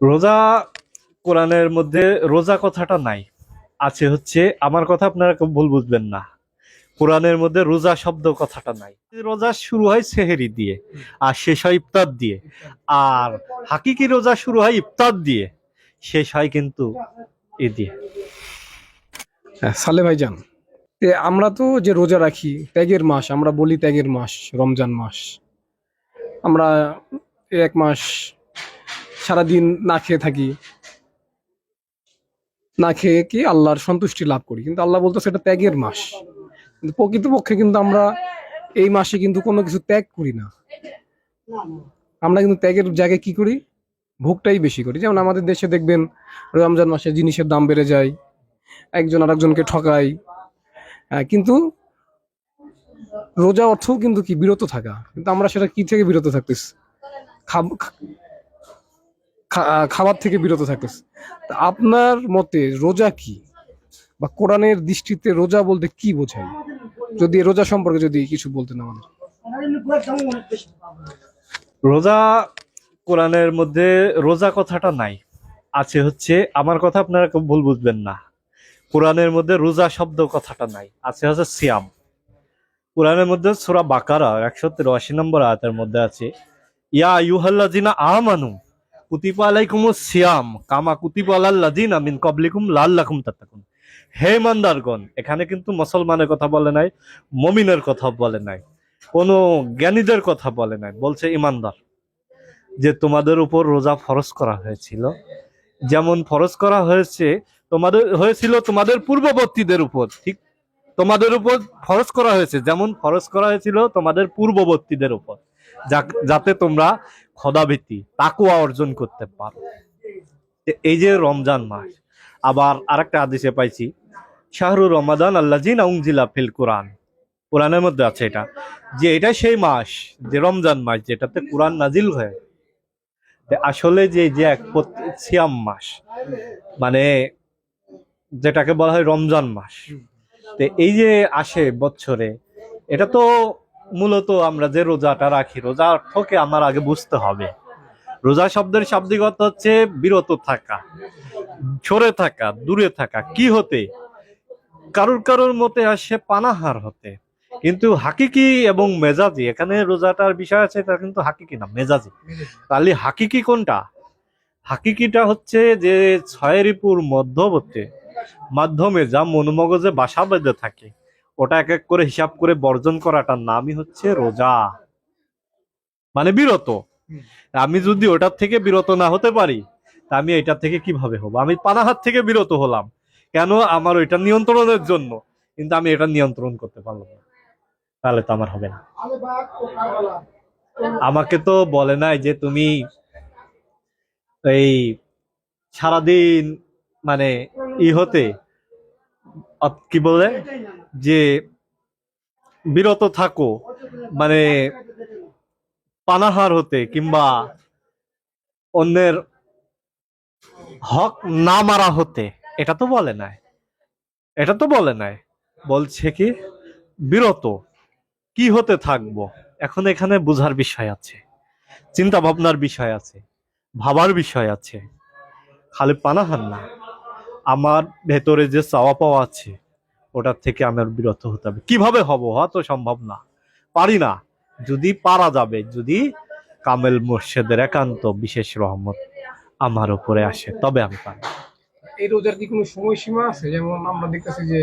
রোজা কোরআনের মধ্যে রোজা কথাটা নাই। আছে হচ্ছে, আমার কথা আপনারা ভুল বুঝবেন না। কোরআনের মধ্যে রোজা শব্দ কথাটা নাই। রোজা শুরু হয় সেহেরি দিয়ে, আর শেষ হয় ইফতার দিয়ে। আর হাকিকি রোজা শুরু হয় ইফতার দিয়ে, শেষ হয় কিন্তু এ দিয়ে। হ্যাঁ সালে ভাইজান আমরা তো যে রোজা রাখি, ত্যাগের মাস, আমরা বলি ত্যাগের মাস, রমজান মাস। আমরা এক মাস সারাদিন না খেয়ে থাকি। না খেয়ে কি আল্লাহর সন্তুষ্টি লাভ করি। কিন্তু আল্লাহ বলতো সেটা ত্যাগের মাস। কিন্তু প্রকৃতপক্ষে কিন্তু আমরা এই মাসে কিন্তু কোনো কিছু ত্যাগ করি না। আমরা কিন্তু ত্যাগের জায়গায় কি করি? ভোগটাই বেশি করি। যেমন আমাদের দেশে দেখবেন রমজান মাসে জিনিসের দাম বেড়ে যায় একজন আরেকজনকে ঠকায় হ্যাঁ, কিন্তু রোজা অর্থও কিন্তু কি বিরত থাকা। কিন্তু আমরা সেটা কি থেকে বিরত থাকতেছি? খাব- খাবার থেকে বিরত থাকতেছি। আপনার মতে রোজা কি? বা কোরআনের দৃষ্টিতে রোজা বলতে কি বোঝায়? যদি রোজা সম্পর্কে যদি কিছু বলতেন আমাদের। রোজা কোরআনের মধ্যে রোজা কথাটা নাই। আছে হচ্ছে, আমার কথা আপনারা ভুল বুঝবেন না। কোরআনের মধ্যে রোজা শব্দ কথাটা নাই। আছে হচ্ছে সিয়াম। কোরআনের মধ্যে সুরা বাকারা একশো তিরাশি নম্বর আয়াতের মধ্যে আছে, ইয়া ইউহাল্লা ইউহাল্লাজিনা আমানু কুতিবা আলাইকুমুস সিয়াম, কামা কুতিবা আলাল্লাজিনা মিন কবলিকুম লাল্লাকুম তাত্তাকুন। হে মান্দারগণ, এখানে কিন্তু মুসলমানের কথা বলে নাই, মমিনের কথা বলে নাই, কোনো জ্ঞানীদের কথা বলে নাই, বলছে ইমানদার, যে তোমাদের উপর রোজা ফরজ করা হয়েছিল। যেমন ফরজ করা হয়েছে, তোমাদের, হয়েছিল তোমাদের পূর্ববর্তীদের উপর, ঠিক? তোমাদের উপর ফরজ করা হয়েছে, যেমন ফরজ করা হয়েছিল তোমাদের পূর্ববর্তীদের উপর যাতে তোমরা খদাভীতি তাকুয়া অর্জন করতে পারো। এই যে রমজান মাস, আবার আরেকটা আদেশে পাইছি, শাহরু রমাদান আল্লাহ জিন উংজিলা ফিল কোরআন। কোরআনের মধ্যে আছে এটা, যে এটা সেই মাস, যে রমজান মাস, যেটাতে কোরআন নাজিল হয়। আসলে যে যে এক সিয়াম মাস মানে যেটাকে বলা হয় রমজান মাস, তো এই যে আসে বছরে এটা তো মূলত আমরা যে রোজাটা রাখি, রোজা অর্থকে আমার আগে বুঝতে হবে। রোজা শব্দের শাব্দিক অর্থ হচ্ছে বিরত থাকা, সরে থাকা, দূরে থাকা। কি হতে? কারোর কারোর মতে আসে পানাহার হতে। কিন্তু হাকিকি এবং মেজাজি, এখানে রোজাটার বিষয় আছে, এটা কিন্তু হাকিকি না, মেজাজি। তাহলে হাকিকি কোনটা? হাকিকিটা হচ্ছে যে ছয় রিপুর মধ্যবর্তী মাধ্যমে যা মনোমগজে বাসা বেঁধে থাকে। ওটা এক এক করে হিসাব করে বর্জন করাটার নামই হচ্ছে রোজা। মানে বিরত। আমি যদি ওটার থেকে বিরত না হতে পারি তা আমি এটার থেকে কীভাবে হব? আমি পানাহার থেকে বিরত হলাম। কেন? আমার ওইটা নিয়ন্ত্রণের জন্য। কিন্তু আমি এটা নিয়ন্ত্রণ করতে পারলাম না। তাহলে তো আমার হবে না। আমাকে তো বলে নাই যে তুমি এই সারাদিন মানে ই হতে কি বলে? যে বিরত থাকো মানে পানাহার হতে কিংবা অন্যের হক না মারা হতে, এটা তো বলে নাই। এটা তো বলে নাই। বলছে কি, বিরত, কি হতে থাকব? এখন এখানে বুঝার বিষয় আছে চিন্তা ভাবনার বিষয় আছে, ভাবার বিষয় আছে। খালি পানাহার না। আমার ভেতরে যে চাওয়া পাওয়া আছে ওটার থেকে আমার বিরত হতে হবে। কীভাবে হব? হওয়া তো সম্ভব না। পারি না। যদি পারা যাবে যদি কামেল মোর্শেদের একান্ত বিশেষ রহমত আমার উপরে আসে তবে আমি পারি এই রোজার কি কোনো সময়সীমা আছে? যেমন আমরা দেখতেছি যে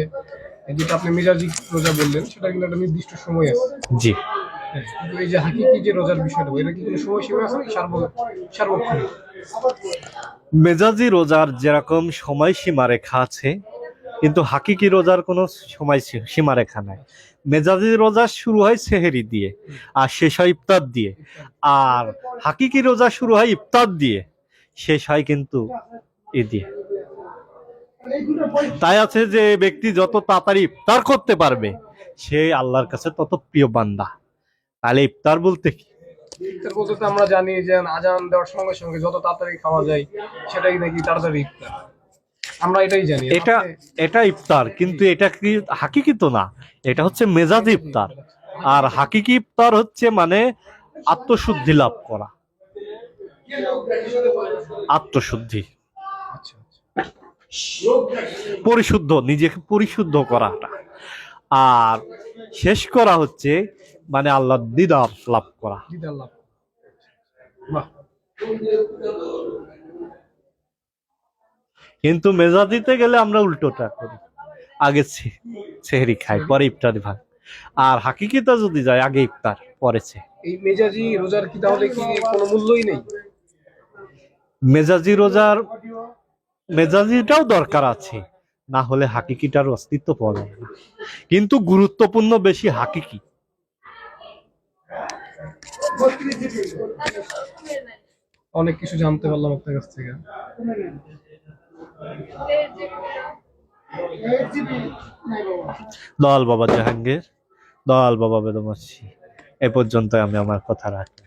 যেটা আপনি মেজাজি রোজা বললেন সেটা কিন্তু একটা নির্দিষ্ট সময় আছে। জি। এই যে হাকিকি যে রোজার বিষয়টা কি কোনো সময়সীমা আছে মেজাজি রোজার যেরকম সময়সীমা রেখা আছে, কিন্তু হাকিকি রোজার কোনো সময় সীমারেখা নাই। মেজাজি রোজা শুরু হয় সেহেরি দিয়ে, আর শেষ হয় ইফতার দিয়ে। আর হাকিকি রোজা শুরু হয় ইফতার দিয়ে, শেষ হয় কিন্তু এ দিয়ে। তাই আছে যে ব্যক্তি যত তাড়াতাড়ি ইফতার করতে পারবে, সে আল্লাহর কাছে তত প্রিয় বান্দা। তাহলে ইফতার বলতে কি? ইফতার বলতে তো আমরা জানি যে আজান দেওয়ার সঙ্গে সঙ্গে যত তাড়াতাড়ি খাওয়া যায় সেটাই নাকি তাড়াতাড়ি ইফতার। আমরা এটাই জানি। এটা এটা ইফতার কিন্তু এটা কি হাকিকি তো না? এটা হচ্ছে মেজাজি ইফতার। আর হাকিকি ইফতার হচ্ছে মানে আত্মশুদ্ধি লাভ করা। আত্মশুদ্ধি। আচ্ছা আচ্ছা। পরিশুদ্ধ নিজেকে পরিশুদ্ধ করাটা। আর শেষ করা হচ্ছে মানে আল্লাহ দিদার লাভ করা। কিন্তু মেজা দিতে গেলে আমরা উল্টোটা করি। আগে সেহরি খাই পরে ইফতারি ভাগ। আর হাকিকিতা যদি যায় আগে ইফতার পরে ছে এই মেজাজি রোজার কি তাহলে কি কোনো মূল্যই নেই? মেজাজি রোজার মেজাজিটাও দরকার আছে। না হলে হাকিকিটার অস্তিত্ব পাওয়া যাবে না। কিন্তু গুরুত্বপূর্ণ বেশি হাকিকি। অনেক কিছু জানতে পারলাম আপনার কাছ থেকে। দয়াল বাবা জাহাঙ্গীর দয়াল বাবা বেদমাসি এ পর্যন্ত আমি আমার কথা রাখি।